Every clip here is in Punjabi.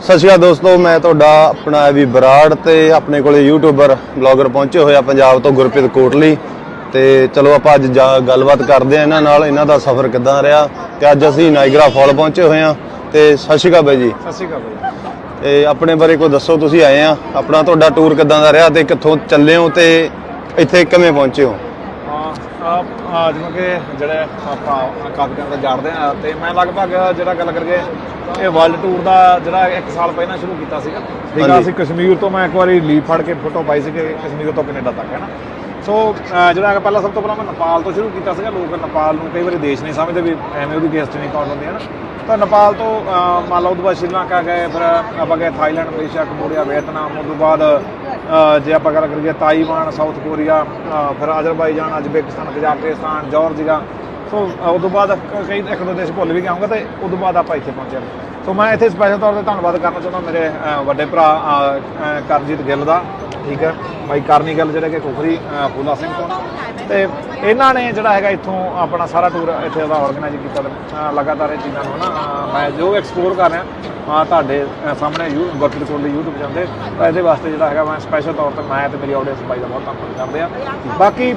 ਸਤਿ ਸ਼੍ਰੀ ਅਕਾਲ ਦੋਸਤੋ ਮੈਂ ਤੁਹਾਡਾ ਆਪਣਾ ਵੀ ਬਰਾੜ ਤੇ ਆਪਣੇ ਕੋਲੇ ਯੂਟਿਊਬਰ ਬਲੌਗਰ ਪਹੁੰਚੇ ਹੋਏ ਆ ਪੰਜਾਬ ਤੋਂ ਗੁਰਪ੍ਰੀਤ ਕੋਟਲੀ। ਤੇ ਚਲੋ ਆਪਾਂ ਅੱਜ ਗੱਲਬਾਤ ਕਰਦੇ ਆ ਇਹਨਾਂ ਨਾਲ ਇਹਨਾਂ ਦਾ ਸਫ਼ਰ ਕਿੱਦਾਂ ਰਿਹਾ ਤੇ ਅੱਜ ਅਸੀਂ ਨਾਇਗਰਾ ਫਾਲ ਪਹੁੰਚੇ ਹੋਏ ਆ। ਤੇ ਸਤਿ ਸ਼੍ਰੀ ਅਕਾਲ ਬਾਈ ਜੀ। ਸਤਿ ਸ਼੍ਰੀ ਅਕਾਲ ਬਾਈ ਤੇ ਆਪਣੇ ਬਾਰੇ ਕੋਈ ਦੱਸੋ ਤੁਸੀਂ ਆਏ ਆ ਆਪਣਾ ਤੁਹਾਡਾ ਟੂਰ ਕਿੱਦਾਂ ਦਾ ਰਿਹਾ ਤੇ ਕਿੱਥੋਂ ਚੱਲੇ ਹੋ ਤੇ ਇੱਥੇ ਕਿਵੇਂ ਪਹੁੰਚੇ ਹੋ? ਜਿਵੇਂ ਕਿ ਜਿਹੜੇ ਆਪਾਂ ਕਾਫੀ ਟਾਈਮ ਤੋਂ ਜਾਣਦੇ ਆ ਤੇ ਮੈਂ ਲਗਭਗ ਜਿਹੜਾ ਗੱਲ ਕਰਕੇ ਇਹ ਵਰਲਡ ਟੂਰ ਦਾ ਜਿਹੜਾ 1 ਸਾਲ ਪਹਿਲਾਂ ਸ਼ੁਰੂ ਕੀਤਾ ਸੀਗਾ। ਠੀਕ ਆ। ਅਸੀਂ ਕਸ਼ਮੀਰ ਤੋਂ ਮੈਂ ਇੱਕ ਵਾਰੀ ਲੀਵ ਫੜ ਕੇ ਫੋਟੋ ਪਾਈ ਸੀ ਕਿ ਕਸ਼ਮੀਰ ਤੋਂ ਕੈਨੇਡਾ ਤੱਕ ਹੈ ਨਾ? ਸੋ ਜਿਹੜਾ ਪਹਿਲਾਂ ਸਭ ਤੋਂ ਪਹਿਲਾਂ ਮੈਂ ਨੇਪਾਲ ਤੋਂ ਸ਼ੁਰੂ ਕੀਤਾ ਸੀਗਾ। ਲੋਕ ਨੇਪਾਲ ਨੂੰ ਕਈ ਵਾਰੀ ਦੇਸ਼ ਨਹੀਂ ਸਮਝਦੇ ਵੀ ਐਵੇਂ ਉਹਦੀ ਗੈਸਟ ਨਹੀਂ ਕਾਊਂਟ ਹੁੰਦੀ ਹੈ ਨਾ? ਤਾਂ ਨੇਪਾਲ ਤੋਂ ਮੰਨ ਲਓ ਉਹਦੇ ਬਾਅਦ ਸ਼੍ਰੀਲੰਕਾ ਗਏ ਫਿਰ ਆਪਾਂ ਗਏ ਥਾਈਲੈਂਡ ਮਲੇਸ਼ੀਆ ਕੰਬੋਡੀਆ ਵੀਅਤਨਾਮ ਉਸ ਤੋਂ ਬਾਅਦ ਜੇ ਆਪਾਂ ਗੱਲ ਕਰੀਏ ਤਾਈਵਾਨ ਸਾਊਥ ਕੋਰੀਆ ਅਹ, ਫਿਰ Azerbaijan Uzbekistan Kazakhstan Georgia. So uh, ਉਸ ਤੋਂ ਬਾਅਦ ਕਈ ਇੱਕ ਦੋ ਦੇਸ਼ ਭੁੱਲ ਵੀ ਜਾਊਂਗਾ ਤੇ ਉਸ ਤੋਂ ਬਾਅਦ ਆਪਾਂ ਇੱਥੇ ਪਹੁੰਚੇ ਸੋ ਮੈਂ ਇੱਥੇ ਸਪੈਸ਼ਲ ਤੌਰ ਤੇ ਧੰਨਵਾਦ ਕਰਨਾ ਚਾਹੁੰਦਾ ਮੇਰੇ ਵੱਡੇ ਭਰਾ ਕਰਜੀਤ ਗਿੱਲ ਦਾ। ਠੀਕ ਹੈ। ਬਾਈ ਕਰਨੀ ਗੱਲ ਜਿਹੜੇ ਕਿ ਕੁਖਰੀ ਫੂਲਾ ਸਿੰਘ ਤੋਂ। ਤੇ ਇਹਨਾਂ ਨੇ ਜਿਹੜਾ ਹੈਗਾ ਇੱਥੋਂ ਆਪਣਾ ਸਾਰਾ ਟੂਰ ਇੱਥੇ ਦਾ ਆਰਗੇਨਾਈਜ਼ ਕੀਤਾ ਲਗਾਤਾਰ ਇਹ ਚੀਜ਼ਾਂ ਨੂੰ ਨਾ ਮੈਂ ਜੋ ਐਕਸਪਲੋਰ ਕਰ ਰਿਹਾ, ਆ ਤੁਹਾਡੇ ਸਾਹਮਣੇ ਯੂ, ਗੁਰਪ੍ਰੀਤ ਕੋਲ YouTube ਜਾਂਦੇ ਤਾਂ। ਇਹਦੇ ਵਾਸਤੇ ਜਿਹੜਾ ਹੈਗਾ ਮੈਂ ਸਪੈਸ਼ਲ ਤੌਰ ਤੇ ਮੈਂ ਤੇ ਮੇਰੀ ਆਡੀਅנס ਬਾਈ ਦਾ ਬਹੁਤ ਧੰਨਵਾਦ ਕਰਦੇ ਆ ਬਾਕੀ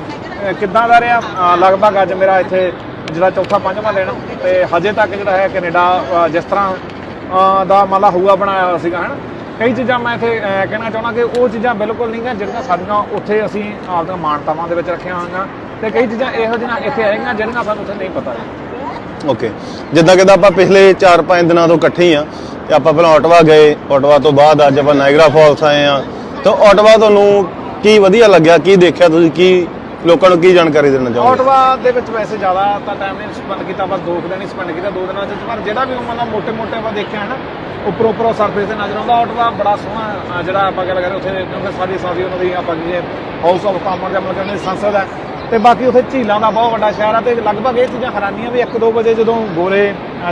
ਕਿੱਦਾਂ ਦਾ ਰਿਹਾ? ਲਗਭਗ ਅੱਜ ਮੇਰਾ ਇੱਥੇ ਜਿਹੜਾ ਚੌਥਾ, ਪੰਜਵਾਂ ਦਿਨ, ਤੇ ਹਜੇ ਤੱਕ ਜਿਹੜਾ ਹੈ ਕੈਨੇਡਾ ਜਿਸ ਤਰ੍ਹਾਂ ਦਾ ਮਾਲਾ ਹੂਆ ਬਣਾਇਆ ਹੋਇਆ ਸੀਗਾ, ਹਨ? ਕਈ ਚੀਜ਼ਾਂ ਮੈਂ ਇੱਥੇ ਕਹਿਣਾ ਚਾਹੁੰਦਾ ਕਿ ਉਹ ਚੀਜ਼ਾਂ ਬਿਲਕੁਲ ਨਹੀਂ ਗਾ ਜਿਹੜੀਆਂ ਸਾਡੀਆਂ ਉੱਥੇ ਅਸੀਂ ਆਪਦੀਆਂ ਮਾਨਤਾਵਾਂ ਦੇ ਵਿੱਚ ਰੱਖੀਆਂ ਹੋਈਆਂ। ਤੇ ਕਈ ਚੀਜ਼ਾਂ ਇਹੋ ਜਿਹੀਆਂ ਇੱਥੇ ਆਏਗੀਆਂ ਜਿਹੜੀਆਂ ਸਾਨੂੰ ਉੱਥੇ ਨਹੀਂ ਪਤਾ ਓਕੇ। ਜਿੱਦਾਂ ਕਿ ਆਪਾਂ ਪਿਛਲੇ 4-5 ਦਿਨਾਂ ਤੋਂ ਇਕੱਠੇ ਹੀ ਆ ਤੇ ਆਪਾਂ ਪਹਿਲਾਂ ਆਟਵਾ ਗਏ ਆਟਵਾ ਤੋਂ ਬਾਅਦ ਅੱਜ ਆਪਾਂ ਨਾਇਗਰਾ ਫਾਲਸ ਆਏ ਆ ਤਾਂ ਆਟਵਾ ਤੁਹਾਨੂੰ ਕੀ ਵਧੀਆ ਲੱਗਿਆ, ਕੀ ਦੇਖਿਆ ਤੁਸੀਂ, ਕੀ ਲੋਕਾਂ ਨੂੰ ਕੀ ਜਾਣਕਾਰੀ ਦੇਣਾ ਚਾਹੁੰਦੇ ਆਟਵਾ ਦੇ ਵਿੱਚ ਵੈਸੇ ਜ਼ਿਆਦਾ ਤਾਂ ਟਾਈਮ ਨਹੀਂ ਸਪੈਂਡ ਕੀਤਾ, ਬਸ ਦੋ ਕੁ ਦਿਨ ਹੀ ਸਪੈਂਡ ਕੀਤਾ, ਦੋ ਦਿਨਾਂ ਚ। ਪਰ ਜਿਹੜਾ ਵੀ ਉਹਨਾਂ ਦਾ ਮੋਟੇ ਮੋਟੇ ਆਪਾਂ ਦੇਖਿਆ ਹੈ ਨਾ ਉੱਪਰੋਂ ਉੱਪਰੋਂ ਸਰਫੇਸ ਤੇ ਨਜ਼ਰ ਆਉਂਦਾ। ਆਟਵਾ ਬੜਾ ਸੋਹਣਾ ਜਿਹੜਾ ਆਪਾਂ ਗੱਲ ਕਰਦੇ ਉੱਥੇ ਕਿਉਂਕਿ ਸਾਰੀ ਸਾਰੀ ਉਹਨਾਂ ਦੀ ਆਪਾਂ ਜੀ ਹਾਊਸ ਆਫ ਕਾਮਨ ਜਾਂ ਮਤਲਬ ਕਹਿੰਦੇ ਸੰਸਦ ਹੈ। ਤੇ ਬਾਕੀ ਉੱਥੇ ਝੀਲਾਂ ਦਾ ਬਹੁਤ ਵੱਡਾ ਸ਼ਹਿਰ ਹੈ ਤੇ ਲਗਭਗ ਇਹ ਚੀਜ਼ਾਂ ਹੈਰਾਨੀਆਂ ਵੀ 1-2 ਵਜੇ ਜਦੋਂ ਗੋਰੇ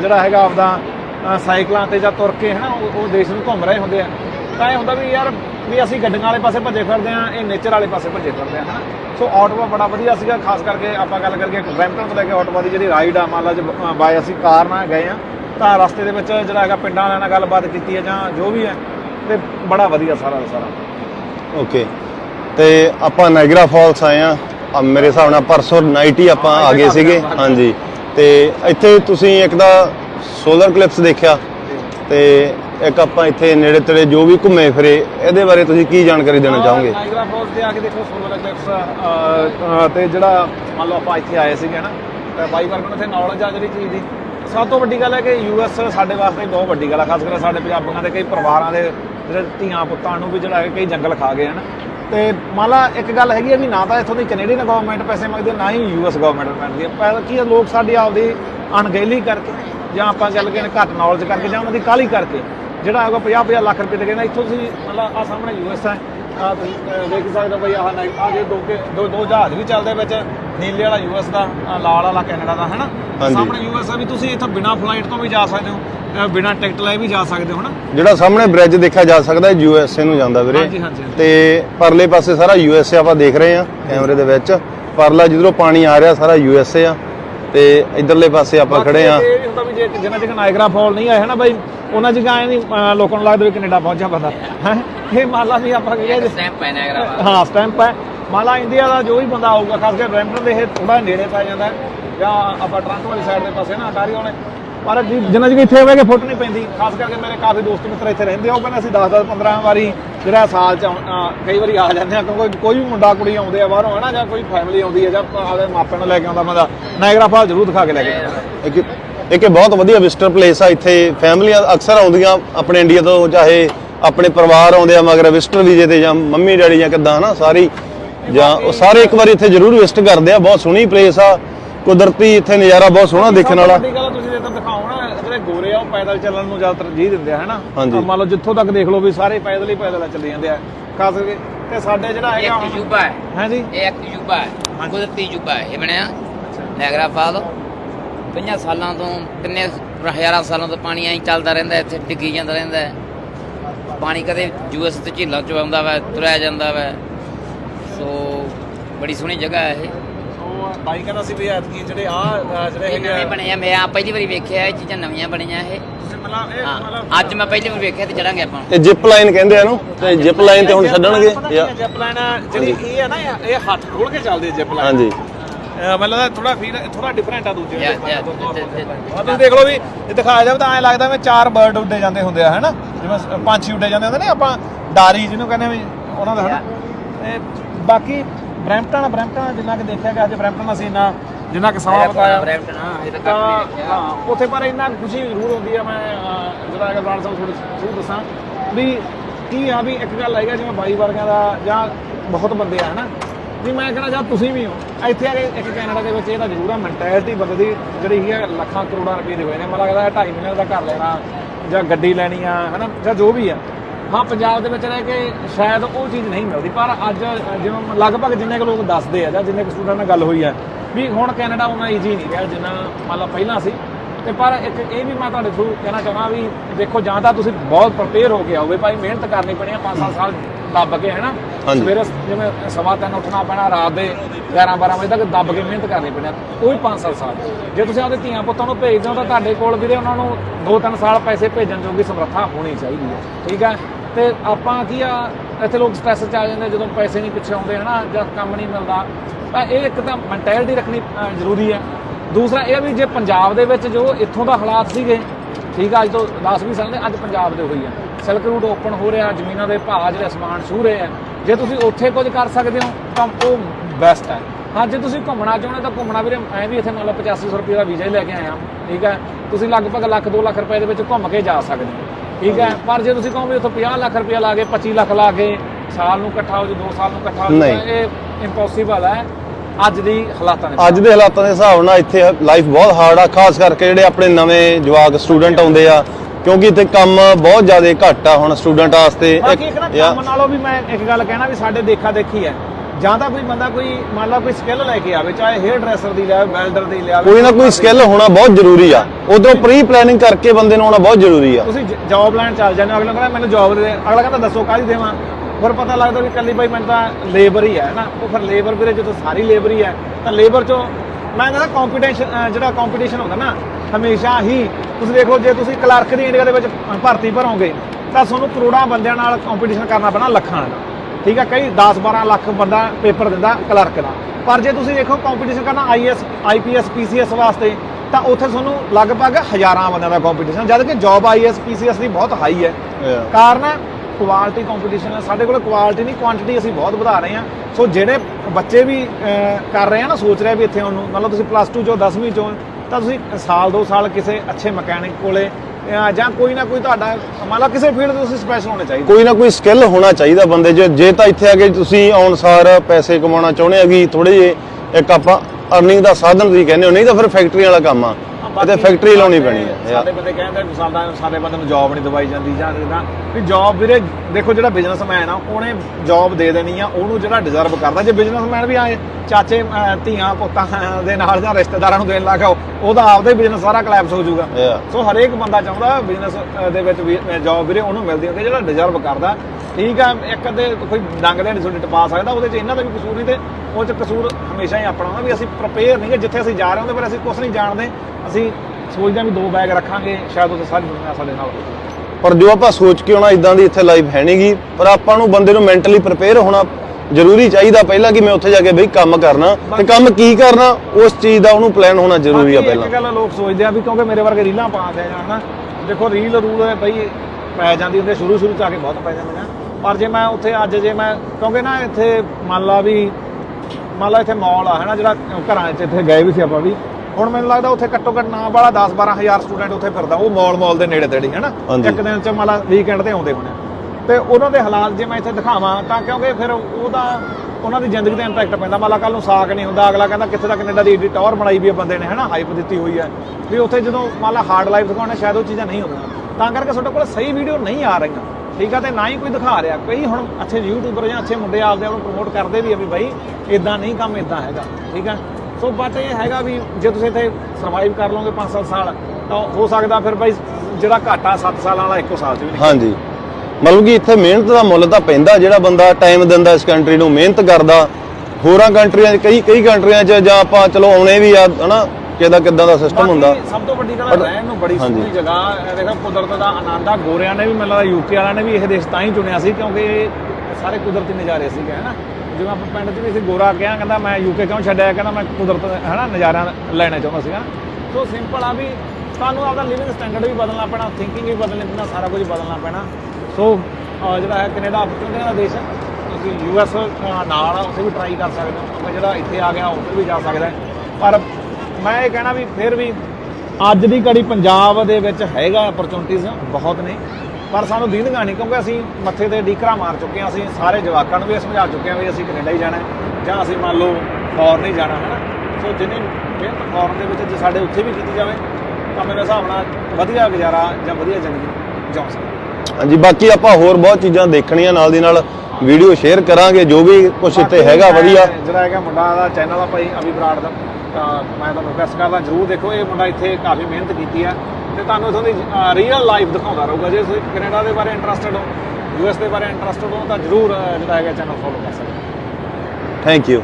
ਜਿਹੜਾ ਹੈਗਾ ਆਪਦਾ ਸਾਈਕਲਾਂ ਤੇ ਜਾਂ ਤੁਰ ਕੇ ਹਨਾ ਉਹ ਉਹ ਦੇਸ਼ ਨੂੰ ਘੁੰਮ ਰਹੇ ਹੁੰਦੇ ਆ। ਤਾਂ ਇਹ ਹੁੰਦਾ ਵੀ ਯਾਰ ਵੀ ਅਸੀਂ ਗੱਡੀਆਂ ਵਾਲੇ ਪਾਸੇ ਭੱਜੇ ਫਿਰਦੇ ਆ ਇਹ ਨੇਚਰ ਵਾਲੇ ਪਾਸੇ ਭੱਜੇ ਫਿਰਦੇ ਆ ਹਨਾ? ਸੋ ਆਟਵਾ ਬੜਾ ਵਧੀਆ ਸੀਗਾ ਖਾਸ ਕਰਕੇ ਆਪਾਂ ਗੱਲ ਕਰਕੇ ਬ੍ਰੈਂਪਟਨ ਤੋਂ ਲੈ ਕੇ ਆਟਵਾ ਦੀ ਜਿਹੜੀ ਰਾਈਡ ਆ ਮੰਨ ਲਾ ਜੇ ਬਾਏ ਅਸੀਂ ਕਾਰ ਨਾਲ ਗਏ ਆ ਤਾਂ ਰਸਤੇ ਦੇ ਵਿੱਚ ਜਿਹੜਾ ਹੈਗਾ ਪਿੰਡਾਂ ਵਾਲਿਆਂ ਨਾਲ ਗੱਲਬਾਤ ਕੀਤੀ ਹੈ ਜਾਂ ਜੋ ਵੀ ਹੈ ਤੇ ਬੜਾ ਵਧੀਆ ਸਾਰਾ ਦਾ ਸਾਰਾ। ਓਕੇ ਤੇ ਆਪਾਂ ਨਾਇਗਰਾ ਫਾਲਸ ਆਏ ਆ ਆ ਮੇਰੇ ਹਿਸਾਬ ਨਾਲ ਪਰਸੋਂ ਨਾਈਟ ਹੀ ਆਪਾਂ ਆ ਗਏ ਸੀਗੇ। ਹਾਂਜੀ। ਤੇ ਇੱਥੇ ਤੁਸੀਂ ਇੱਕ ਦਾ ਸੋਲਰ ਕਲਿਪਸ ਦੇਖਿਆ। ਤੇ ਇੱਕ ਆਪਾਂ ਇੱਥੇ ਨੇੜੇ ਤੇੜੇ ਜੋ ਵੀ ਘੁੰਮੇ ਫਿਰੇ ਇਹਦੇ ਬਾਰੇ ਤੁਸੀਂ ਕੀ ਜਾਣਕਾਰੀ ਦੇਣਾ ਚਾਹੋਗੇ? ਨਾਇਗਰਾ ਫਾਲਸ ਤੇ ਆ ਕੇ ਦੇਖੋ ਸੋਲਰ ਇਕਲਿਪਸ ਤੇ ਜਿਹੜਾ ਮੰਨ ਲਓ ਆਪਾਂ ਇੱਥੇ ਆਏ ਸੀਗੇ ਨਾ ਤੇ ਬਾਈ ਵਰਗ ਨੂੰ ਇੱਥੇ ਨੌਲੇਜ ਆ ਜਿਹੜੀ ਚੀਜ਼ ਦੀ। ਸਭ ਤੋਂ ਵੱਡੀ ਗੱਲ ਹੈ ਕਿ ਯੂਐਸ ਸਾਡੇ ਵਾਸਤੇ ਬਹੁਤ ਵੱਡੀ ਗੱਲ ਹੈ ਖਾਸ ਕਰਕੇ ਸਾਡੇ ਪੰਜਾਬੀਆਂ ਦੇ ਕਈ ਪਰਿਵਾਰਾਂ ਦੇ ਜਿਹੜੇ ਧੀਆਂ ਪੁੱਤਾਂ ਨੂੰ ਵੀ ਜਿਹੜਾ ਹੈ ਕਈ ਜੰਗਲ ਖਾ ਗਏ ਹਨ। ਤੇ ਮੰਨ ਲਾ ਇੱਕ ਗੱਲ ਹੈਗੀ ਹੈ ਵੀ ਨਾ ਤਾਂ ਇੱਥੋਂ ਦੀ ਕੈਨੇਡੀਅਨ ਗਵਰਨਮੈਂਟ ਪੈਸੇ ਮੰਗਦੀ ਨਾ ਹੀ ਯੂਐਸ ਗਵਰਨਮੈਂਟ ਮੰਗਦੀ ਹੈ ਪਰ ਕੀ ਲੋਕ ਸਾਡੀ ਆਪਦੀ ਅਣਗਹਿਲੀ ਕਰਕੇ ਜਾਂ ਆਪਾਂ ਗਏ ਨੇ ਘੱਟ ਨੌਲੇਜ ਕਰਕੇ ਜਾਂ ਉਹਨਾਂ ਦੀ ਕਾਹਲੀ ਕਰਕੇ ਜਿਹੜਾ ਹੈਗਾ 50 50 ਲੱਖ ਰੁਪਏ ਦੇ ਕਹਿੰਦਾ ਇੱਥੋਂ ਤੁਸੀਂ ਮਤਲਬ ਆ ਸਾਹਮਣੇ ਯੂਐਸ ਹੈ ਆ। ਤੁਸੀਂ ਦੇਖ ਸਕਦੇ ਹੋ ਬਈ ਆਹ ਨਾਈ ਆ ਜੇ ਦੋ ਕੇ ਦੋ ਦੋ ਜਹਾਜ਼ ਵੀ ਚੱਲਦੇ ਵਿੱਚ ਨੀਲੇ ਵਾਲਾ ਯੂਐਸ ਦਾ ਲਾਲ ਵਾਲਾ ਕੈਨੇਡਾ ਦਾ ਹੈਨਾ। ਸਾਹਮਣੇ ਯੂਐਸ ਆ ਵੀ ਤੁਸੀਂ ਇੱਥੋਂ ਬਿਨਾ ਫਲਾਈਟ ਤੋਂ ਵੀ ਜਾ ਸਕਦੇ ਹੋ ਬਿਨਾਂ ਟਿਕਟ ਲਏ ਵੀ ਜਾ ਸਕਦੇ ਹੋ ਹਨਾ? ਜਿਹੜਾ ਸਾਹਮਣੇ ਬ੍ਰਿਜ ਦੇਖਿਆ ਜਾ ਸਕਦਾ ਹੈ ਯੂਐਸਏ ਨੂੰ ਜਾਂਦਾ ਵੀਰੇ। ਤੇ ਪਰਲੇ ਪਾਸੇ ਸਾਰਾ ਯੂਐਸਏ ਆਪਾਂ ਦੇਖ ਰਹੇ ਹਾਂ ਕੈਮਰੇ ਦੇ ਵਿੱਚ। ਪਰਲਾ ਜਿੱਧਰੋਂ ਪਾਣੀ ਆ ਰਿਹਾ ਸਾਰਾ ਯੂਐਸਏ ਆ। ਤੇ ਇਧਰਲੇ ਪਾਸੇ ਆਪਾਂ ਖੜੇ ਆ। ਇਹ ਵੀ ਹੁੰਦਾ ਵੀ ਜੇ ਜਿੰਨਾ ਚਿਰ ਨਾਇਗਰਾ ਫਾਲ ਨਹੀਂ ਆਇਆ ਹੈ ਨਾ ਬਾਈ ਉਹਨਾਂ ਜਗ੍ਹਾ ਐ ਨਹੀਂ ਲੋਕਾਂ ਨੂੰ ਲੱਗਦਾ ਵੀ ਕੈਨੇਡਾ ਪਹੁੰਚਿਆ ਬੰਦਾ। ਹੈ? ਇਹ ਮੰਨ ਲਾ ਵੀ ਆਪਾਂ ਕਹਿੰਦੇ ਸਟੈਂਪ ਹੈ ਨਾਇਗਰਾ ਹਾਂ ਸਟੈਂਪ ਹੈ। ਮੰਨ ਲਾ ਇੰਡੀਆ ਦਾ ਜੋ ਵੀ ਬੰਦਾ ਆਊਗਾ ਖਾਸ ਕਰਕੇ ਬ੍ਰੈਂਪਟਨ ਦੇ ਇਹ ਥੋੜਾ ਨੇੜੇ ਪੈ ਜਾਂਦਾ। ਹੈ ਜਾਂ ਆਪਾਂ ਟ੍ਰਾਂਟੋ ਵਾਲੀ ਸਾਈਡ ਦੇ ਪਾਸੇ ਨਾ ਅਟਾਰੀਓ ਵਾਲੇ। ਪਰ ਜਿੰਨਾ ਚਿਰ ਇੱਥੇ ਹੋਵੇ ਕਿ ਫੁੱਟ ਨਹੀਂ ਪੈਂਦੀ, ਖਾਸ ਕਰਕੇ ਮੇਰੇ ਕਾਫੀ ਦੋਸਤ ਮਿੱਤਰ ਇੱਥੇ ਰਹਿੰਦੇ ਆ, ਉਹ ਕਹਿੰਦੇ ਅਸੀਂ 10 10 15 ਵਾਰੀ ਜਿਹੜਾ ਸਾਲ ਚ ਆਉਂ- ਕਈ ਵਾਰੀ ਆ ਜਾਂਦੇ ਆ, ਕਿਉਂਕਿ ਕੋਈ ਵੀ ਮੁੰਡਾ ਕੁੜੀ ਆਉਂਦੇ ਆ ਬਾਹਰੋਂ, ਹਨਾ, ਜਾਂ ਕੋਈ ਫੈਮਿਲੀ ਆਉਂਦੀ ਹੈ ਜਾਂ ਆਪਣੇ ਮਾਪਿਆਂ ਨੂੰ ਲੈ ਕੇ ਆਉਂਦਾ ਬੰਦਾ ਨਾਇਗਰਾ ਫਾਲ ਜ਼ਰੂਰ ਦਿਖਾ ਕੇ ਲੈ ਕੇ ਆਉਂਦਾ। ਇੱਕ ਇੱਕ ਇਹ ਬਹੁਤ ਵਧੀਆ ਵਿਜ਼ਟਰ ਪਲੇਸ ਆ ਇੱਥੇ ਫੈਮਲੀਆਂ ਅਕਸਰ ਆਉਂਦੀਆਂ ਆਪਣੇ ਇੰਡੀਆ ਤੋਂ, ਚਾਹੇ ਆਪਣੇ ਪਰਿਵਾਰ ਆਉਂਦੇ ਆ, ਮਗਰ ਵਿਜ਼ਟਰ ਵੀਜ਼ੇ ਤੇ, ਜਾਂ ਮੰਮੀ, ਡੈਡੀ, ਜਾਂ ਕਿੱਦਾਂ, ਹਨਾ, ਸਾਰੀ, ਜਾਂ ਉਹ ਸਾਰੇ ਇੱਕ ਵਾਰੀ ਇੱਥੇ ਜ਼ਰੂਰ ਵਿਜਿਟ ਕਰਦੇ ਆ, ਬਹੁਤ ਸੋਹਣੀ ਪਲੇਸ ਆ। ਕੁਦਰਤੀ ਇੱਥੇ ਨਜ਼ਾਰਾ ਬਹੁਤ ਸੋਹਣਾ ਦੇਖਣ ਵਾਲਾ। ਵੱਡੀ ਗੱਲ ਤੁਸੀਂ ਜੇ ਤਾਂ ਦਿਖਾਓ ਨਾ ਜਿਹੜੇ ਗੋਰੇ ਆ ਉਹ ਪੈਦਲ ਚੱਲਣ ਨੂੰ ਜ਼ਿਆਦਾ ਤਰਜੀਹ ਦਿੰਦੇ ਆ ਹਨਾ? ਹਾਂਜੀ। ਤਾਂ ਮੰਨ ਲਓ ਜਿੱਥੋਂ ਤੱਕ ਦੇਖ ਲਓ ਵੀ ਸਾਰੇ ਪੈਦਲ ਹੀ ਪੈਦਲ ਚੱਲੀ ਜਾਂਦੇ ਆ। ਖਾਸ ਕਰਕੇ ਤੇ ਸਾਡੇ ਜਿਹੜਾ ਇਹ ਹੈਗਾ ਇੱਕ ਤਜੂਬਾ ਹੈ। ਹੈ ਜੀ? ਇਹ ਇੱਕ ਤਜੂਬਾ ਹੈ ਕੁਦਰਤੀ ਤਜੂਬਾ ਹੈ ਇਹ ਬਣਿਆ। Niagara fall. ਪੰਜਾਂ ਸਾਲਾਂ ਤੋਂ ਕਿੰਨੇ ਹਜ਼ਾਰਾਂ ਸਾਲਾਂ ਤੋਂ ਪਾਣੀ ਐਂ ਚੱਲਦਾ ਰਹਿੰਦਾ ਇੱਥੇ ਡਿੱਗੀ ਜਾਂਦਾ ਰਹਿੰਦਾ ਹੈ। ਪਾਣੀ ਕਦੇ ਯੂਐਸ ਤੇ ਝੀਲਾਂ ਚ ਆਉਂਦਾ ਵਾ ਤੁਰਿਆ ਜਾਂਦਾ ਵਾ। ਸੋ ਬੜੀ ਸੋਹਣੀ ਜਗ੍ਹਾ ਹੈ ਇਹ। ਉਹ ਬਾਈ ਕਹਿੰਦਾ ਸੀ ਵੀ ਐਤਕੀ ਜਿਹੜੇ ਆ ਜਿਹੜੇ ਹੈਗੇ ਨਵੇਂ ਆ, ਬਣੇ ਆ ਮੈਂ ਆ ਪਹਿਲੀ ਵਾਰੀ ਵੇਖਿਆ ਇਹ ਚੀਜ਼ਾਂ ਨਵੀਆਂ ਬਣੀਆਂ ਇਹ। ਤੁਸੀਂ ਮਤਲਬ ਇਹ ਹਾਂ ਮਤਲਬ ਅੱਜ ਮੈਂ ਪਹਿਲੀ ਵਾਰ ਵੇਖਿਆ ਤੇ ਚੜਾਂਗੇ ਆਪਾਂ ਇਹ ਜਿਪ ਲਾਈਨ ਕਹਿੰਦੇ ਆ ਇਹਨੂੰ ਤੇ ਜਿਪ ਲਾਈਨ ਤੇ ਹੁਣ ਛੱਡਣਗੇ ਜਾਂ- ਜਿਪ ਲਾਈਨ ਜਿਹੜੀ ਇਹ ਹੈ ਨਾ ਇਹ ਇਹ ਹੱਥ ਖੋਲ ਕੇ ਚੱਲਦੀ ਜਿਪ ਲਾਈਨ ਹਾਂਜੀ। ਮਤਲਬ ਥੋੜਾ ਫੀਲ ਥੋੜਾ ਡਿਫਰੈਂਟ ਆ ਦੂਜੇ ਯਾ- zip line ਯਾ- ਤੋਂ। ਤੇ- ਤੇ- ਆਹ ਤੁਸੀਂ ਦੇਖ ਲਓ ਵੀ ਇਹ ਦਿਖਾਇਆ ਜਾਵੇ ਤਾਂ ਐਂ ਲੱਗਦਾ ਵੀ ਚਾਰ ਬਰਡ ਉੱਡੇ ਜਾਂਦੇ ਹੁੰਦੇ ਆ ਹਨਾ? ਜਿਵੇਂ ਸ- ਪੰਛੀ ਉੱਡੇ ਜਾਂਦੇ ਹੁੰਦੇ ਨੇ ਆਪਾਂ ਡਾਰੀ ਜਿਹਨੂੰ ਕਹਿੰਦੇ ਵੀ ਉਹਨਾਂ ਦਾ ਹਨਾ? ਤੇ ਬਾਕੀ ਬ੍ਰੈਂਪਟਨ ਬ੍ਰੈਂਪਟਨ ਜਿੰਨਾ ਕਿ ਦੇਖਿਆ ਗਿਆ ਅੱਜ ਬ੍ਰੈਂਪਟਨ ਅਸੀਂ ਇੰਨਾ ਜਿੰਨਾ ਕਿ ਸਮਾਂ ਬਤਾਇਆ। ਬ੍ਰੈਂਪਟਨ ਹਾਂ ਇਹ ਤਾਂ ਤਾਂ ਨਹੀਂ ਦੇਖਿਆ। ਹਾਂ ਉੱਥੇ ਪਰ ਇੰਨਾ ਖੁਸ਼ੀ ਜ਼ਰੂਰ ਹੁੰਦੀ ਆ ਮੈਂ ਜਿਹੜਾ ਅਗਰ ਬਰਾੜ ਸਾਹਿਬ ਥੋੜੀ ਸ਼ੁਰੂ ਦੱਸਾਂ ਵੀ ਕੀ ਆ ਵੀ ਇੱਕ ਗੱਲ ਹੈਗਾ ਜਿਵੇਂ ਬਾਈ ਵਰਗਿਆਂ ਦਾ ਜਾਂ ਬਹੁਤ ਬੰਦੇ ਆ ਹਨਾ? ਵੀ ਮੈਂ ਕਹਿੰਦਾ ਜਾਂ ਤੁਸੀਂ ਵੀ ਹੋ ਇੱਥੇ ਆ ਕੇ ਇੱਕ ਕੈਨੇਡਾ ਦੇ ਵਿੱਚ ਇਹਦਾ ਜ਼ਰੂਰ ਆ ਮੈਂਟੈਲਿਟੀ ਬੰਦੇ ਦੀ ਜਿਹੜੀ ਹੈਗੀ ਆ ਲੱਖਾਂ ਕਰੋੜਾਂ ਰੁਪਏ ਦੇ ਹੋਏ ਨੇ ਮੈਨੂੰ ਲੱਗਦਾ 2.5 ਮਿਲੀਅਨ ਦਾ ਘਰ ਲੈਣਾ ਜਾਂ ਗੱਡੀ ਲੈਣੀ ਆ ਹਨਾ? ਜਾਂ ਜੋ ਵੀ ਆ। ਹਾਂ, ਪੰਜਾਬ ਦੇ ਵਿੱਚ ਰਹਿ ਕੇ ਸ਼ਾਇਦ ਉਹ ਚੀਜ਼ ਨਹੀਂ ਮਿਲਦੀ, ਪਰ ਅੱਜ ਜਿਵੇਂ ਲਗਭਗ ਜਿੰਨੇ ਕੁ ਲੋਕ ਦੱਸਦੇ ਆ ਜਾਂ ਜਿੰਨੇ ਕੁ ਸਟੂਡੈਂਟ ਨਾਲ ਗੱਲ ਹੋਈ ਆ, ਵੀ ਹੁਣ ਕੈਨੇਡਾ ਉਹਨਾਂ ਈਜ਼ੀ ਨਹੀਂ ਰਿਹਾ, ਜਿੰਨਾ ਮੰਨ ਲਾ ਪਹਿਲਾਂ ਸੀ ਤੇ ਪਰ ਇੱਕ ਇਹ ਵੀ ਮੈਂ ਤੁਹਾਡੇ ਥਰੂ ਕਹਿਣਾ ਚਾਹਾਂ ਵੀ ਦੇਖੋ, ਜਾਂ ਤਾਂ ਤੁਸੀਂ ਬਹੁਤ ਪ੍ਰਪੇਅਰ ਹੋ ਕੇ ਆਓਗੇ ਭਾਈ ਮਿਹਨਤ ਕਰਨੀ ਪੈਣੀ ਆ 5-7 ਸਾਲ ਦੱਬ ਕੇ ਹੈਨਾ ਹਾਂਜੀ। ਸਵੇਰੇ ਜਿਵੇਂ ਸਵਾ ਤਿੰਨ ਉੱਠਣਾ ਪੈਣਾ, ਰਾਤ ਦੇ 11-12 ਵਜੇ ਤੱਕ ਦੱਬ ਕੇ ਮਿਹਨਤ ਕਰਨੀ ਪੈਣੀ ਆ। ਉਹ ਵੀ 5-7 ਸਾਲ। ਜੇ ਤੁਸੀਂ ਆਪਦੇ ਧੀਆਂ ਪੁੱਤਾਂ ਨੂੰ ਭੇਜਦੇ ਹੋ ਤਾਂ ਤੁਹਾਡੇ ਕੋਲ ਵੀਰੇ ਉਹਨਾਂ ਨੂੰ 2-3 ਸਾਲ ਪੈਸੇ ਭੇਜਣ ਜੋਗੀ ਸਮਰੱਥਾ ਹੋਣੀ ਚਾਹੀਦੀ ਹੈ ਠੀਕ ਹੈ ਤੇ ਆਪਾਂ ਕੀ ਆ, ਇੱਥੇ ਲੋਕ ਸਟ੍ਰੈਸ ਚ ਆ ਜਾਂਦੇ ਜਦੋਂ ਪੈਸੇ ਨਹੀਂ ਪਿੱਛੇ ਆਉਂਦੇ, ਹਨਾ? ਜਾਂ ਕੰਮ ਨਹੀਂ ਮਿਲਦਾ। ਤਾਂ ਇਹ ਇੱਕ ਤਾਂ ਮੈਂਟੈਲਿਟੀ ਰੱਖਣੀ ਜ਼ਰੂਰੀ ਹੈ ਦੂਸਰਾ ਇਹ ਵੀ ਜੇ ਪੰਜਾਬ ਦੇ ਵਿੱਚ ਜੋ ਇੱਥੋਂ ਦਾ ਹਾਲਾਤ ਸੀਗੇ, ਠੀਕ ਆ, ਅੱਜ ਤੋਂ 10 20 ਸਾਲ ਦੇ, ਅੱਜ ਪੰਜਾਬ ਦੇ ਹੋਈ ਆ। ਸਿਲਕ ਰੂਟ ਓਪਨ ਹੋ ਰਿਹਾ, ਜ਼ਮੀਨਾਂ ਦੇ ਭਾਅ ਜਿਹੜੇ ਅਸਮਾਨ ਛੂ ਰਹੇ ਆ। ਜੇ ਤੁਸੀਂ ਉੱਥੇ ਕੁਝ ਕਰ ਸਕਦੇ ਹੋ ਤਾਂ ਉਹ ਬੈਸਟ ਹੈ। ਹਾਂ ਜੇ ਤੁਸੀਂ ਘੁੰਮਣਾ ਚਾਹੁੰਦੇ ਤਾਂ ਘੁੰਮਣਾ ਵੀਰੇ ਮੈਂ ਵੀ ਇੱਥੇ ਮੰਨ ਲਓ 8500 ਰੁਪਏ ਦਾ ਵੀਜ਼ਾ ਹੀ ਲੈ ਕੇ ਆਇਆ ਠੀਕ ਹੈ? ਤੁਸੀਂ ਲਗਭਗ ਲੱਖ 2 ਲੱਖ ਰੁਪਏ ਦੇ ਵਿੱਚ ਘੁੰਮ ਕੇ ਜਾ ਸਕਦੇ ਹੋ ਠੀਕ ਹੈ? ਪਰ ਜੇ ਤੁਸੀਂ ਕਹੋ ਵੀ ਉੱਥੋਂ 50 ਲੱਖ ਰੁਪਏ ਲਾ ਕੇ 25 ਲੱਖ ਲਾ ਕੇ ਸਾਲ ਨੂੰ ਇਕੱਠਾ ਹੋ ਜੇ 2 ਸਾਲ ਨੂੰ ਇਕੱਠਾ ਹੋ। ਤਾਂ ਇਹ ਇੰਪੋਸੀਬਲ ਹੈ। ਅੱਜ ਦੀ ਹਾਲਾਤਾਂ ਦੇ ਅੱਜ ਦੇ ਹਾਲਾਤਾਂ ਦੇ ਹਿਸਾਬ ਨਾਲ ਇੱਥੇ ਲਾਈਫ ਬਹੁਤ ਹਾਰਡ ਆ ਖਾਸ ਕਰਕੇ ਜਿਹੜੇ ਆਪਣੇ ਨਵੇਂ ਜਵਾਕ ਸਟੂਡੈਂਟ ਆਉਂਦੇ ਆ ਕਿਉਂਕਿ ਇੱਥੇ ਕੰਮ ਬਹੁਤ ਜ਼ਿਆਦਾ ਘੱਟ ਆ ਹੁਣ ਸਟੂਡੈਂਟ ਵਾਸਤੇ। ਬਾਕੀ ਇੱਕ ਨਾ ਕੰਮ ਨਾਲੋਂ ਵੀ ਮੈਂ ਇੱਕ ਗੱਲ ਕਹਿਣਾ ਵੀ ਸਾਡੇ ਦੇਖਾ ਦੇਖੀ ਹੈ। ਜਾਂ ਤਾਂ ਕੋਈ ਬੰਦਾ ਕੋਈ ਮੰਨ ਲਾ ਕੋਈ ਸਕਿੱਲ ਲੈ ਕੇ ਆਵੇ ਚਾਹੇ ਹੇਅਰ ਡਰੈਸਰ ਦੀ ਲਿਆਵੇ ਵੈਲਡਰ ਦੀ ਲਿਆਵੇ ਕੋਈ ਨਾ ਕੋਈ ਸਕਿੱਲ ਹੋਣਾ ਬਹੁਤ ਜ਼ਰੂਰੀ ਆ। ਉਧਰੋਂ ਪ੍ਰੀ ਪਲੈਨਿੰਗ ਕਰਕੇ ਬੰਦੇ ਨੂੰ ਆਉਣਾ ਬਹੁਤ ਜ਼ਰੂਰੀ ਆ। ਤੁਸੀਂ ਜੌਬ ਲੈਣ ਚੱਲ ਜਾਂਦੇ ਹੋ ਅਗਲਾ ਕਹਿੰਦਾ ਮੈਨੂੰ ਜੌਬ ਦੇ ਅਗਲਾ ਕਹਿੰਦਾ ਦੱਸੋ ਕਾਹਦੀ ਦੇਵਾਂ? ਫਿਰ ਪਤਾ ਲੱਗਦਾ ਵੀ ਕੱਲੀ ਬਾਈ ਮੈਨੂੰ ਤਾਂ ਲੇਬਰ ਹੀ ਹੈ ਨਾ? ਉਹ ਫਿਰ ਲੇਬਰ ਵੀਰੇ ਜਦੋਂ ਸਾਰੀ ਲੇਬਰ ਹੀ ਹੈ ਤਾਂ ਲੇਬਰ ਚੋਂ ਮੈਂ ਕਹਿੰਦਾ ਕੰਪੀਟੀਸ਼ਨ ਜਿਹੜਾ ਕੰਪੀਟੀਸ਼ਨ ਹੁੰਦਾ ਨਾ ਹਮੇਸ਼ਾ ਹੀ ਤੁਸੀਂ ਦੇਖੋ ਜੇ ਤੁਸੀਂ ਕਲਰਕ ਦੀ ਇੰਡੀਆ ਦੇ ਵਿੱਚ ਭਰਤੀ ਭਰੋਗੇ ਤਾਂ ਤੁਹਾਨੂੰ ਕਰੋੜਾਂ ਬੰਦਿਆਂ ਨਾਲ ਕੰਪੀਟੀਸ਼ਨ ਕਰਨਾ ਪੈਣਾ ਲੱਖਾਂ ਨਾਲ। ਠੀਕ ਹੈ ਕਈ 10 12 ਲੱਖ ਬੰਦਾ ਪੇਪਰ ਦਿੰਦਾ ਕਲਰਕ ਦਾ। ਪਰ ਜੇ ਤੁਸੀਂ ਦੇਖੋ ਕੰਪੀਟੀਸ਼ਨ ਕਰਨਾ ਆਈਐਸ ਆਈਪੀਐਸ ਪੀਸੀਐਸ ਵਾਸਤੇ ਤਾਂ ਉੱਥੇ ਤੁਹਾਨੂੰ ਲਗਭਗ ਹਜ਼ਾਰਾਂ ਬੰਦਿਆਂ ਦਾ ਕੰਪੀਟੀਸ਼ਨ ਜਦ ਕਿ ਜੌਬ ਆਈਐਸ ਪੀਸੀਐਸ ਦੀ ਬਹੁਤ ਹਾਈ ਹੈ. ਕਾਰਨ ਕੁਆਲਿਟੀ ਕੰਪੀਟੀਸ਼ਨ ਹੈ। ਸਾਡੇ ਕੋਲ ਕੁਆਲਿਟੀ ਨਹੀਂ ਕੁਆਂਟੀਟੀ ਅਸੀਂ ਬਹੁਤ ਵਧਾ ਰਹੇ ਹਾਂ। ਸੋ ਜਿਹੜੇ ਬੱਚੇ ਵੀ ਕਰ ਰਹੇ ਆ ਨਾ ਸੋਚ ਰਹੇ ਵੀ ਇੱਥੇ ਆਉਣ ਨੂੰ ਮਤਲਬ ਤੁਸੀਂ ਪਲੱਸ 2 ਚੋਂ 10ਵੀਂ ਚੋਂ ਤਾਂ ਤੁਸੀਂ ਸਾਲ, ਦੋ ਸਾਲ ਕਿਸੇ ਅੱਛੇ ਮਕੈਨਿਕ ਕੋਲੇ, ਜਾਂ ਕੋਈ ਨਾ ਕੋਈ ਤੁਹਾਡਾ, ਮੰਨ ਲਓ ਕਿਸੇ ਫੀਲਡ 'ਚ ਤੁਸੀਂ ਸਪੈਸ਼ਲ ਹੋਣੇ ਚਾਹੀਦੇ। ਕੋਈ ਨਾ ਕੋਈ ਸਕਿੱਲ ਹੋਣਾ ਚਾਹੀਦਾ ਬੰਦੇ 'ਚ। ਜੇ ਤਾਂ ਇੱਥੇ ਆ ਕੇ ਤੁਸੀਂ ਆਉਣ ਸਾਰ ਪੈਸੇ ਕਮਾਉਣਾ ਚਾਹੁੰਦੇ ਆ ਹੈਗੀ ਥੋੜੇ ਜਿਹੇ ਇੱਕ ਆਪਾਂ ਅਰਨਿੰਗ ਦਾ ਸਾਧਨ ਤੁਸੀਂ ਕਹਿੰਦੇ ਹੋ, ਨਹੀਂ ਤਾਂ ਫਿਰ ਫੈਕਟਰੀ ਵਾਲਾ ਕੰਮ ਆ। ਇੱਥੇ ਫੈਕਟਰੀ ਲਾਉਣੀ ਪੈਣੀ ਹੈ। ਸਾਡੇ ਬੰਦੇ ਕਹਿੰਦੇ ਸਾਡਾ ਸਾਡੇ ਬੰਦੇ ਨੂੰ ਜੌਬ ਨਹੀਂ ਦਵਾਈ ਜਾਂਦੀ ਜਾਂ ਜਿੱਦਾਂ ਵੀ ਜੌਬ ਵੀਰੇ ਦੇਖੋ ਜਿਹੜਾ ਬਿਜ਼ਨਸਮੈਨ ਆ ਉਹਨੇ ਜੌਬ ਦੇ ਦੇਣੀ ਆ ਉਹਨੂੰ ਜਿਹੜਾ ਡਿਜ਼ਰਵ ਕਰਦਾ। ਜੇ ਬਿਜ਼ਨਸਮੈਨ ਵੀ ਆਏ ਚਾਚੇ ਧੀਆਂ ਪੁੱਤਾਂ ਦੇ ਨਾਲ ਜਾਂ ਰਿਸ਼ਤੇਦਾਰਾਂ ਨੂੰ ਦੇਣ ਲੱਗਾ ਉਹਦਾ ਆਪਦਾ ਹੀ ਬਿਜ਼ਨਸ ਸਾਰਾ ਕਲੈਪਸ ਹੋ ਜਾਊਗਾ. ਸੋ ਹਰੇਕ ਬੰਦਾ ਚਾਹੁੰਦਾ ਬਿਜ਼ਨਸ ਦੇ ਵਿੱਚ ਜੌਬ ਵੀਰੇ ਉਹਨੂੰ ਮਿਲਦੀ ਹੁੰਦੀ ਜਿਹੜਾ ਡਿਜ਼ਰਵ ਕਰਦਾ ਠੀਕ ਆ ਇੱਕ ਦੇ ਕੋਈ ਡੰਗ ਦੇ ਨਹੀਂ ਤੁਹਾਡੇ ਟਪਾ ਸਕਦਾ ਉਹਦੇ 'ਚ ਇਹਨਾਂ ਦਾ ਵੀ ਕਸੂਰ ਨਹੀਂ ਤੇ ਉਹ 'ਚ ਕਸੂਰ ਹਮੇਸ਼ਾ ਹੀ ਆਪਣਾ ਹੁੰਦਾ ਵੀ ਅਸੀਂ ਪ੍ਰਪੇਅਰ ਨਹੀਂ ਜਿੱਥੇ ਅਸੀਂ ਜਾ ਰਹੇ ਹੁੰਦੇ ਪਰ ਅਸੀਂ ਕੁਝ ਨਹੀਂ ਜਾਣਦੇ। ਅਸੀਂ ਸੋਚਦੇ ਹਾਂ ਵੀ ਦੋ ਬੈਗ ਰੱਖਾਂਗੇ ਸ਼ਾਇਦ ਉੱਥੇ ਸਾਰੀ ਦੁਨੀਆ ਸਾਡੇ ਨਾਲ। ਪਰ ਜੋ ਆਪਾਂ ਸੋਚ ਕੇ ਆਉਣਾ ਇਦਾਂ ਦੀ ਇੱਥੇ ਲਾਈਫ ਹੈ ਨਹੀਂਗੀ ਪਰ ਆਪਾਂ ਨੂੰ ਬੰਦੇ ਨੂੰ ਮੈਂਟਲੀ ਪ੍ਰਿਪੇਅਰ ਹੋਣਾ ਜ਼ਰੂਰੀ ਚਾਹੀਦਾ ਪਹਿਲਾਂ ਕਿ ਮੈਂ ਉੱਥੇ ਜਾ ਕੇ ਬਈ ਕੰਮ ਕਰਨਾ ਤੇ ਕੰਮ ਕੀ ਕਰਨਾ ਉਸ ਚੀਜ਼ ਦਾ ਉਹਨੂੰ ਪਲਾਨ ਹੋਣਾ ਜ਼ਰੂਰੀ ਆ ਪਹਿਲਾਂ ਇੱਕ ਗੱਲ ਲੋਕ ਸੋਚਦੇ ਆ ਵੀ ਕਿਉਂਕਿ ਮੇਰੇ ਵਰਗੇ ਰੀਲਾਂ ਪਾਉਂਦੇ ਆ ਹਨਾ ਦੇਖੋ ਰੀਲ ਰੂਲ ਬਈ ਪੈ ਜਾਂਦੀ ਹੁੰਦੀ ਸ਼ੁਰੂ ਸ਼ੁਰੂ ਚ ਆ ਕੇ ਬਹੁਤ ਪੈ ਜਾਂਦੇ ਆ ਪਰ ਜੇ ਮੈਂ ਉੱਥੇ ਅੱਜ ਜੇ ਮੈਂ ਕਿਉਂਕਿ ਨਾ ਇੱਥੇ ਮੰਨ ਲਾ ਵੀ ਮੰਨ ਲਾ ਇੱਥੇ ਮਾਲ ਆ ਹਨਾ ਜਿਹੜਾ ਘਰਾਂ 'ਚ ਇੱਥੇ ਗਏ ਵੀ ਸੀ ਆਪਾਂ ਵੀ। ਹੁਣ ਮੈਨੂੰ ਲੱਗਦਾ ਉੱਥੇ ਘੱਟੋ ਘੱਟ ਨਾ ਵਾਲਾ 10 12000 ਸਟੂਡੈਂਟ ਉੱਥੇ ਫਿਰਦਾ ਉਹ ਮਾਲ ਮਾਲ ਦੇ ਨੇੜੇ ਤੇੜੀ ਹਨਾ। ਇੱਕ ਦਿਨ ਚ ਮੰਨ ਲਾ ਵੀਕਐਂਡ ਤੇ ਆਉਂਦੇ ਹੋਣੇ। ਤੇ ਉਹਨਾਂ ਦੇ ਹਾਲਾਤ ਜੇ ਮੈਂ ਇੱਥੇ ਦਿਖਾਵਾਂ ਤਾਂ ਕਿਉਂਕਿ ਫਿਰ ਉਹਦਾ ਉਹਨਾਂ ਦੀ ਜ਼ਿੰਦਗੀ ਤੇ ਇੰਪੈਕਟ ਪੈਂਦਾ। ਮੰਨ ਲਾ ਕੱਲ ਨੂੰ ਸਾਕ ਨਹੀਂ ਹੁੰਦਾ ਅਗਲਾ ਕਹਿੰਦਾ ਕਿੱਥੇ ਦਾ ਕੈਨੇਡਾ ਦੀ ਏਡੀ ਟਾਵਰ ਬਣਾਈ ਵੀ ਆ ਬੰਦੇ ਨੇ ਹਨਾ ਹਾਈਪ ਦਿੱਤੀ ਹੋਈ ਹੈ ਵੀ ਉੱਥੇ ਜਦੋਂ ਮੰਨ ਲਾ ਹਾਰਡ ਲਾਈਫ ਦਿਖਾਉਣੇ ਸ਼ਾਇਦ ਉਹ ਚੀਜ਼ਾਂ ਨਹੀਂ ਹੁੰਦੀਆਂ। ਤਾਂ ਕਰਕੇ ਤੁਹਾਡੇ ਕੋਲ ਸਹੀ ਵੀਡੀਓ ਨਹੀਂ ਆ ਰਹੀਆਂ। ਠੀਕ ਆ, ਤੇ ਨਾ ਹੀ ਕੋਈ ਦਿਖਾ ਰਿਹਾ। ਕਈ ਹੁਣ ਅੱਛੇ ਯੂਟਿਊਬਰ ਜਾਂ ਅੱਛੇ ਮੁੰਡੇ ਆਪਦੇ ਆਪ ਨੂੰ ਪ੍ਰਮੋਟ ਕਰਦੇ ਵੀ ਆ ਵੀ ਬਾਈ ਇਦਾਂ ਨਹੀਂ ਕੰਮ ਇਦਾਂ ਹੈਗਾ, ਠੀਕ ਆ? ਸੋ ਬਟ ਇਹ ਹੈਗਾ ਵੀ ਜੇ ਤੁਸੀਂ ਇੱਥੇ ਸਰਵਾਈਵ ਕਰ ਲਓਗੇ 5-7 ਸਾਲ, ਤਾਂ ਹੋ ਸਕਦਾ ਫਿਰ ਬਾਈ ਜਿਹੜਾ ਘਾਟਾ 7 ਸਾਲਾਂ ਵਾਲਾ ਇੱਕੋ ਸਾਲ ਚ ਵੀ ਨਹੀਂ ਹਾਂਜੀ। ਮਤਲਬ ਕਿ ਇੱਥੇ ਮਿਹਨਤ ਦਾ ਮੁੱਲ ਤਾਂ ਪੈਂਦਾ, ਜਿਹੜਾ ਬੰਦਾ ਟਾਈਮ ਦਿੰਦਾ ਇਸ ਕੰਟਰੀ ਨੂੰ, ਮਿਹਨਤ ਕਰਦਾ। ਹੋਰਾਂ ਕੰਟਰੀਆਂ 'ਚ, ਕਈ ਕਈ ਕੰਟਰੀਆਂ 'ਚ ਜਾਂ ਆਪਾਂ ਚਲੋ ਆਉਣੇ ਵੀ ਆ, ਹਨਾ? ਕਿਹਦਾ ਕਿੱਦਾਂ ਦਾ ਸਿਸਟਮ ਹੁੰਦਾ। ਬਾਕੀ ਸਭ ਤੋਂ ਵੱਡੀ ਗੱਲ ਰਹਿਣ ਨੂੰ ਬੜੀ ਹਾਂਜੀ। ਸੋਹਣੀ ਜਗ੍ਹਾ ਇਹ ਦੇਖੋ ਕੁਦਰਤ ਦਾ ਆਨੰਦ ਆ। ਗੋਰਿਆਂ ਨੇ ਵੀ ਮੈਨੂੰ ਲੱਗਦਾ ਯੂਕੇ ਵਾਲਿਆਂ ਨੇ ਵੀ ਇਹ ਦੇਸ਼ ਤਾਂ ਹੀ ਚੁਣਿਆ ਸੀ ਕਿਉਂਕਿ ਇਹ ਸਾਰੇ ਕੁਦਰਤੀ ਨਜ਼ਾਰੇ ਸੀਗੇ ਹਨਾ ਜਿਵੇਂ ਆਪਾਂ ਪਿੰਡ 'ਚ ਵੀ ਸੀ ਗੋਰਾ ਕਿਹਾ ਕਹਿੰਦਾ ਮੈਂ ਯੂਕੇ ਕਿਉਂ ਛੱਡਿਆ? ਕਹਿੰਦਾ ਮੈਂ ਕੁਦਰਤ ਦੇ, ਹਨਾ ਨਜ਼ਾਰਿਆਂ ਲੈਣਾ ਚਾਹੁੰਦਾ ਸੀਗਾ। ਸੋ ਸਿੰਪਲ ਆ ਵੀ ਤੁਹਾਨੂੰ ਆਪਦਾ ਲਿਵਿੰਗ ਸਟੈਂਡਰਡ ਵੀ ਬਦਲਣਾ ਪੈਣਾ ਥਿੰਕਿੰਗ ਵੀ ਬਦਲਣੀ ਪੈਣਾ ਸਾਰਾ ਕੁਝ ਬਦਲਣਾ ਪੈਣਾ। ਸੋ ਅਹ ਜਿਹੜਾ ਹੈ ਕੈਨੇਡਾ ਆਪਰਚੂਨਿਟੀਆਂ ਦਾ ਦੇਸ਼ ਹੈ। ਤੁਸੀਂ ਯੂਐਸ ਨਾਲ ਉੱਥੇ ਵੀ ਟਰਾਈ ਕਰ ਸਕਦੇ ਹੋ। ਕਿਉਂਕਿ ਜਿਹੜਾ ਇੱਥੇ ਆ ਗਿਆ ਉੱਧਰ ਵੀ ਜਾ ਸਕਦਾ ਹੈ। ਪਰ ਮੈਂ ਇਹ ਕਹਿਣਾ ਵੀ ਫਿਰ ਵੀ ਅੱਜ ਦੀ ਘੜੀ ਪੰਜਾਬ ਦੇ ਵਿੱਚ ਹੈਗਾ ਆਪਰਚੁਨਿਟੀਜ਼ ਬਹੁਤ ਨੇ ਪਰ ਸਾਨੂੰ ਦੀਨਗਾ ਨਹੀਂ ਕਿਉਂਕਿ ਅਸੀਂ ਮੱਥੇ ਤੇ ਡੀਕਰਾ ਮਾਰ ਚੁੱਕੇ ਹਾਂ ਅਸੀਂ ਸਾਰੇ ਜਵਾਕਾਂ ਨੂੰ ਵੀ ਇਹ ਸਮਝਾ ਚੁੱਕੇ ਹਾਂ ਵੀ ਅਸੀਂ ਕੈਨੇਡਾ ਹੀ ਜਾਣਾ ਜਾਂ ਅਸੀਂ ਮੰਨ ਲਓ ਫੋਰਨ ਹੀ ਜਾਣਾ ਹੈ ਨਾ ਸੋ ਜਿੰਨੀ ਮਿਹਨਤ ਫੋਰਨ ਦੇ ਵਿੱਚ ਜੇ ਸਾਡੇ ਉੱਥੇ ਵੀ ਕੀਤੀ ਜਾਵੇ ਤਾਂ ਮੇਰੇ ਹਿਸਾਬ ਨਾਲ ਵਧੀਆ ਗੁਜ਼ਾਰਾ ਜਾਂ ਵਧੀਆ ਜ਼ਿੰਦਗੀ ਜਿਉ ਸਕਦੇ ਹਾਂਜੀ ਬਾਕੀ ਆਪਾਂ ਹੋਰ ਬਹੁਤ ਚੀਜ਼ਾਂ ਦੇਖਣੀਆਂ ਨਾਲ ਦੀ ਨਾਲ ਵੀਡੀਓ ਸ਼ੇਅਰ ਕਰਾਂਗੇ ਜੋ ਵੀ ਕੁਝ ਇੱਥੇ ਹੈਗਾ ਵਧੀਆ। ਜਿਹੜਾ ਹੈਗਾ ਮੁੰਡਾ ਦਾ ਚੈਨਲ ਆ ਭਾਈ ਅਭੀ ਬਰਾੜ ਦਾ। ਮੈਂ ਤੁਹਾਨੂੰ ਰਿਕਵੈਸਟ ਕਰਦਾ ਜਰੂਰ ਦੇਖੋ, ਇਹ ਮੁੰਡਾ ਇੱਥੇ ਕਾਫੀ ਮਿਹਨਤ ਕੀਤੀ ਹੈ ਤੇ ਤੁਹਾਨੂੰ ਇਥੋਂ ਦੀ ਰੀਅਲ ਲਾਈਫ ਦਿਖਾਉਂਦਾ ਰਹੂਗਾ। ਜੇ ਤੁਸੀਂ ਕੈਨੇਡਾ ਦੇ ਬਾਰੇ ਇੰਟਰਸਟਿਡ ਹੋ ਯੂਐਸ ਦੇ ਬਾਰੇ ਇੰਟਰਸਟਿਡ ਹੋ, ਤਾਂ ਜਰੂਰ ਜਿਹੜਾ ਹੈਗਾ ਚੈਨਲ ਫੋਲੋ ਕਰ ਸਕਦੇ ਹੋ। Thank you